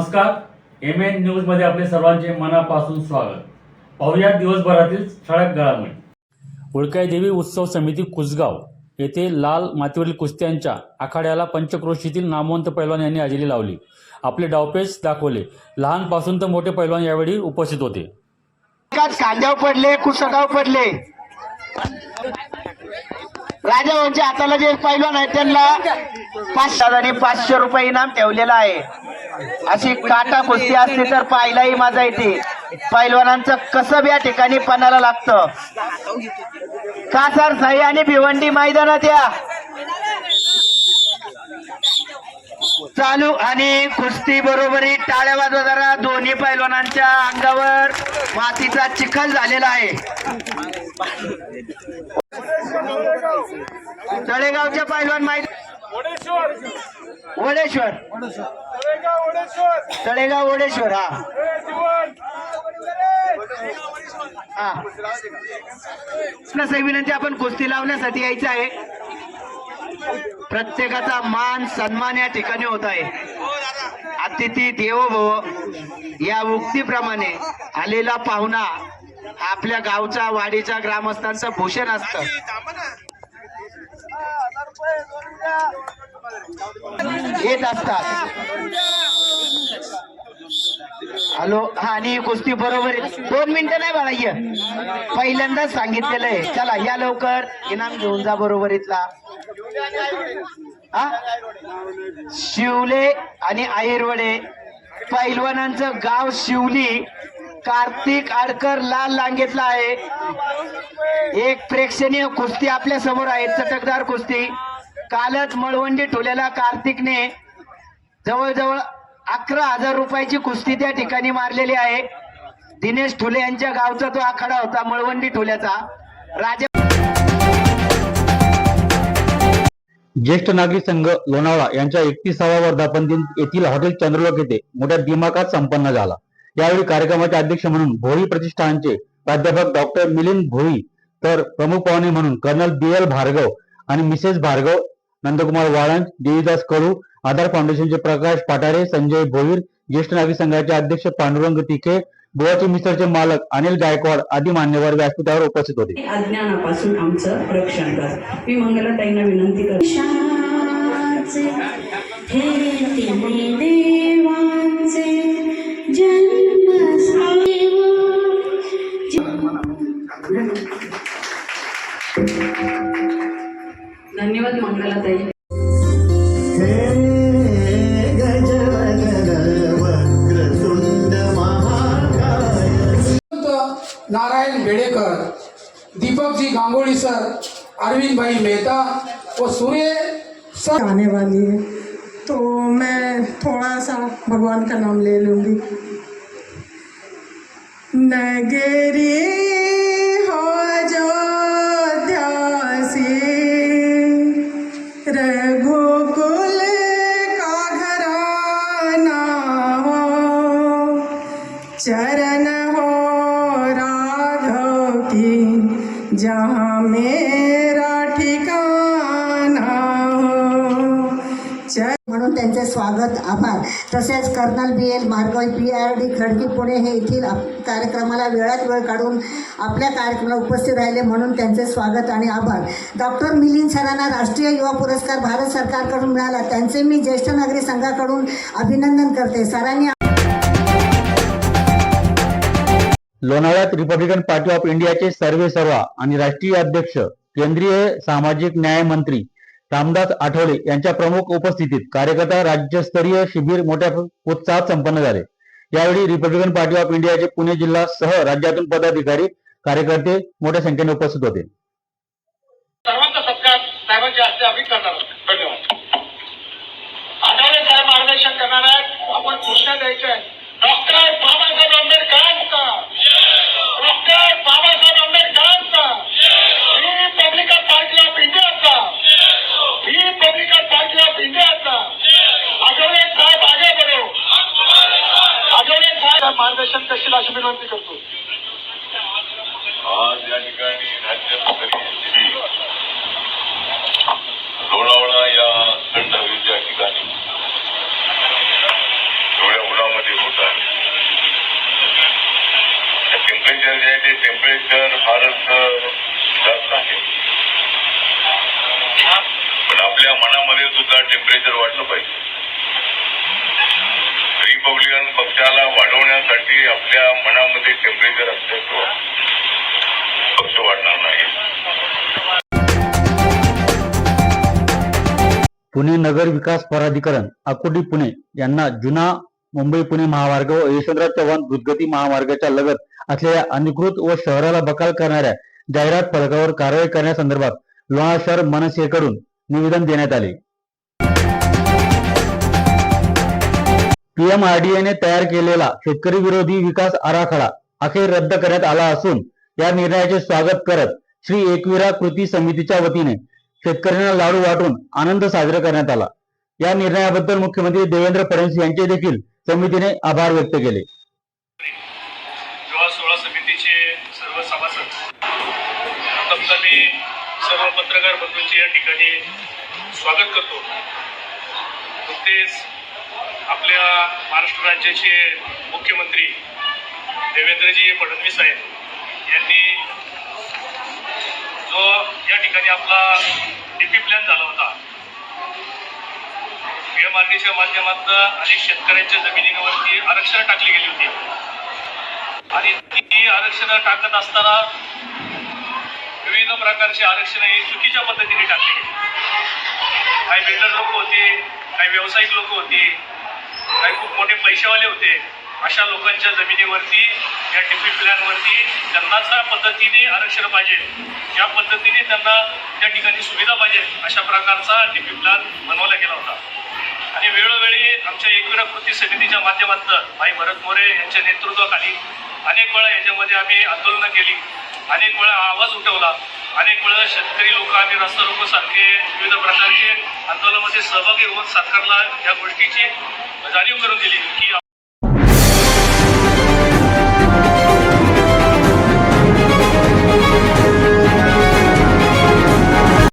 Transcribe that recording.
नमस्कार. M N न्यूजमध्ये आपले सर्वांचे मनापासून स्वागत. पाहुयात दिवसभरातील ठळक घडामोडी. उळकाई देवी उत्सव समिती कुसगाव येथे लाल मातीवरील कुस्त्यांच्या आखाड्याला पंचक्रोशीतील नामवंत पैलवान यांनी हजेरी लावली. आपले डावपेच दाखवले. लहानपासून तर मोठे पैलवान यावेळी उपस्थित होते. एकाच कांद्यावर पडले कुसगाव पडले. राजाभाऊंच्या हाताला जे पैलवान आहे त्यांना पाच आणि पाचशे रुपये इनाम ठेवलेला आहे. अशी काटा कुस्ती असली तर पाहिलाही माझा येते पैलवानांचं कसब या ठिकाणी पणाला लागतं. कासार साई आणि भिवंडी मैदानात या. चालू आणि कुस्ती बरोबरी टाळ्या वाजवा जरा. दोन्ही पैलवानांच्या अंगावर मातीचा चिखल झालेला आहे. तळेगावचे पैलवान माहिती ओडेश्वर तळेगाव ओडेश्वर हा. हा. कृष्ण विनंती आपण कुस्ती लावण्यासाठी यायचं आहे. प्रत्येकाचा मान सन्मान या ठिकाणी होत आहे. अतिथी देवो भव. या उक्तीप्रमाणे आलेला पाहुणा आपल्या गावचा वाडीच्या ग्रामस्थांचं भूषण असत. येत असतात. हॅलो हा आणि कुस्ती बरोबर आहे. दोन मिनिटं नाही बाळा ये. पहिल्यांदाच सांगितलेलं आहे. चला या लवकर. इनाम घेऊन जा बरोबर इथला. हा? शिवले आणि आहिरवडे. पैलवानांचं गाव शिवली. कार्तिक आडकर लाल लांगेतला आहे. एक प्रेक्षणीय कुस्ती आपल्यासमोर आहे चटकदार कुस्ती. कालच मळवंडी ठोल्याला कार्तिकने जवळजवळ अकरा हजार रुपयाची कुस्ती त्या ठिकाणी मारलेली आहे. दिनेश ठोले यांच्या गावचा तो आखाडा होता मळवंडी ठोल्याचा. राजा ज्येष्ठ नागरिक संघ लोणावळा यांच्या एकतीसावा वर्धापन दिन येथील हॉटेल चंद्रलोक येथे मोठ्या दिमाखात संपन्न झाला. यावेळी कार्यक्रमाचे अध्यक्ष म्हणून भोई प्रतिष्ठानचे प्राध्यापक डॉक्टर मिलिंद भोई तर प्रमुख पाहुणे म्हणून कर्नल बी एल भार्गव आणि मिसेस भार्गव नंदकुमार वाळंज देवीदास कडू आधार फाउंडेशनचे प्रकाश पाटारे संजय भोईर ज्येष्ठ नागरिक संघाचे अध्यक्ष पांडुरंग तिखे बुवाची मिसळचे मालक अनिल गायकवाड आदी मान्यवर व्यासपीठावर उपस्थित होते. अज्ञानापासून आमचं रक्षण कर. मी मंगलाताईंना विनंती करते. दीपकजी गांगुली सर, अरविंद भाई मेहता वो सूर्य सर। आने वाली है तो मैं थोड़ा सा भगवान का नाम ले लूँगी। नगरी म्हणून त्यांचे स्वागत आभार. तसेच colonel B L Bhargav P R D Khadki Pune हे येथील कार्यक्रमाला वेळात वेळ काढून आपल्या कार्यक्रमाला उपस्थित राहिले म्हणून त्यांचे स्वागत आणि आभार. डॉक्टर मिलिंद सरांना राष्ट्रीय युवा पुरस्कार भारत सरकारकडून मिळाला. त्यांचे मी ज्येष्ठ नागरिक संघाकडून अभिनंदन करते. सरांनी लोणावळ्यात रिपब्लिकन पार्टी ऑफ इंडियाचे सर्वे सर्वा आणि राष्ट्रीय अध्यक्ष केंद्रीय सामाजिक न्याय मंत्री रामदास आठवले यांच्या प्रमुख उपस्थितीत कार्यकर्ता राज्यस्तरीय शिबिर मोठ्या उत्साहात संपन्न झाले. यावेळी रिपब्लिकन पार्टी ऑफ इंडियाचे पुणे जिल्हा सह राज्यातून पदाधिकारी कार्यकर्ते मोठ्या संख्येने उपस्थित होते. सर्वांचा सत्कार साहेबांच्या हस्ते आम्ही करणार धन्यवाद. आठवले साहेब मार्गदर्शन करणार आहेत. आपण घोषणा द्यायच्या आहेत डॉक्टर बाबासाहेब आंबेडकरांचा डॉक्टर बाबासाहेब आंबेडकरांचा अशी विनंती करतो. आज या ठिकाणी राज्य परिस्थिती लोणावळा या थंड हवेच्या ठिकाणी एवढ्या उन्हामध्ये होत आहे. टेम्परेचर जे आहे ते टेम्परेचर फारच जास्त आहे. पण आपल्या मनामध्ये सुद्धा टेम्परेचर वाढलं पाहिजे. रिपब्लिकन पक्षाला वाढवण्यासाठी आपल्या मनामध्ये टेम्परेचर असल्याचं पक्ष वाढणार नाही. पुणे नगर विकास प्राधिकरण आकुर्डी पुणे यांना जुना मुंबई पुणे महामार्ग व यशवंतराव चव्हाण द्रुतगती महामार्गाच्या लगत असलेल्या अनिकृत व शहराला बकाल करणाऱ्या जाहिरात फलकावर कारवाई करण्यासंदर्भात लोणार शहर मनसेकडून निवेदन देण्यात आले. पीएमआरडीएने तयार केलेला शेतकरी विरोधी विकास आराखडा अखेर रद्द करण्यात आला असून या निर्णयाचे स्वागत करत श्री एकविरा कृती समितीच्या वतीने शेतकऱ्यांना लाडू वाटून आनंद साजरा करण्यात आला. या निर्णयाबद्दल मुख्यमंत्री देवेंद्र फडणवीस यांचे देखील समितीने आभार व्यक्त केले. सर्व पत्रकार बंधूंचे या ठिकाणी स्वागत करतो. नुकतेच आपल्या महाराष्ट्र राज्याचे मुख्यमंत्री देवेंद्रजी फडणवीस साहेब यांनी जो या ठिकाणी आपला डीपी प्लॅन झाला होता पीएमआरडीच्या माध्यमातून अनेक शेतकऱ्यांच्या जमिनीवरती आरक्षण टाकली गेली होती. आणि ती आरक्षण टाकत असताना विविध प्रकारचे आरक्षण हे चुकीच्या पद्धतीने टाकले गेले. काही बिल्डर लोक होते काही व्यावसायिक लोक होते काही खूप मोठे पैसेवाले होते. अशा लोकांच्या जमिनीवरती या टिपी प्लॅनवरती त्यांना ज्या पद्धतीने आरक्षण पाहिजे. ज्या पद्धतीने त्यांना त्या ठिकाणी सुविधा पाहिजे अशा प्रकारचा टिपी प्लॅन बनवला गेला होता. आणि वेळोवेळी आमच्या एकविरा कृती समितीच्या माध्यमातून भाई भरत मोरे यांच्या नेतृत्वाखाली अनेक वेळा याच्यामध्ये आम्ही आंदोलनं केली. अनेक वेळा आवाज उठवला. अनेक वेळा शेतकरी लोक आम्ही रस्ता रोको सारखे आंदोलनामध्ये सहभागी होऊन सरकारला या गोष्टीची जाणीव करून दिली की